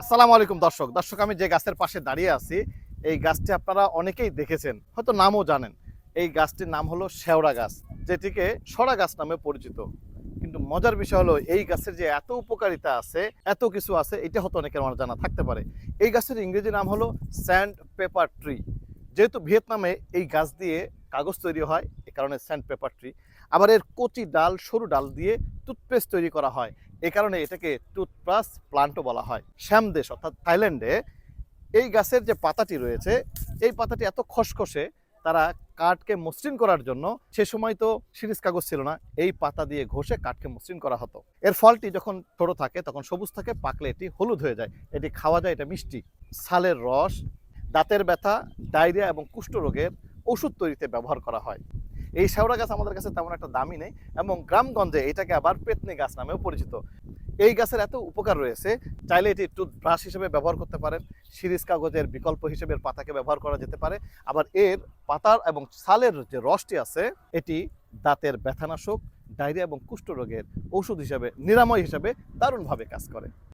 আসসালামু আলাইকুম দর্শক। দর্শক, আমি যে গাছের পাশে দাঁড়িয়ে আছি, এই গাছটি আপনারা অনেকেই দেখেছেন, হয়তো নামও জানেন। এই গাছটির নাম হলো শেওড়া গাছ, যেটিকে সরা গাছ নামে পরিচিত। কিন্তু মজার বিষয় হলো, এই গাছের যে এত উপকারিতা আছে, এত কিছু আছে, এটা হয়তো অনেকের আমার জানা থাকতে পারে। এই গাছের ইংরেজি নাম হলো স্যান্ড পেপার ট্রি। যেহেতু ভিয়েতনামে এই গাছ দিয়ে কাগজ তৈরি হয় কারণে স্যান্ড পেপার ট্রি আবার এর কচি ডাল, সরু ডাল দিয়ে টুথপেস্ট তৈরি করা হয়। এই কারণে এটাকে টুথব্রাশ প্লান্টও বলা হয়। শ্যামদেশ অর্থাৎ থাইল্যান্ডে এই গাছের যে পাতাটি রয়েছে, এই পাতাটি এত খসখসে, তারা কাঠকে মসৃণ করার জন্য সে সময় তো সিরিজ কাগজ ছিল না, এই পাতা দিয়ে ঘষে কাঠকে মসৃণ করা হতো। এর ফলটি যখন ছোট থাকে, তখন সবুজ থাকে, পাকলে এটি হলুদ হয়ে যায়। এটি খাওয়া যায়, এটা মিষ্টি। ছালের রস, দাঁতের ব্যথা, ডায়রিয়া এবং কুষ্ঠরোগের ওষুধ তৈরিতে ব্যবহার করা হয়। এই শেওড়া গাছ আমাদের কাছে তেমন একটা দামি নেই এবং গ্রামগঞ্জে এটাকে আবার পেতনি গাছ নামেও পরিচিত। এই গাছের এত উপকার রয়েছে, চাইলে এটি টুথব্রাশ হিসেবে ব্যবহার করতে পারেন, সিরিজ কাগজের বিকল্প হিসেবে পাতাকে ব্যবহার করা যেতে পারে। আবার এর পাতার এবং ছালের যে রসটি আছে, এটি দাঁতের ব্যথানাশক, ডায়রিয়া এবং কুষ্ঠরোগের ঔষধ হিসেবে, নিরাময় হিসেবে দারুণভাবে কাজ করে।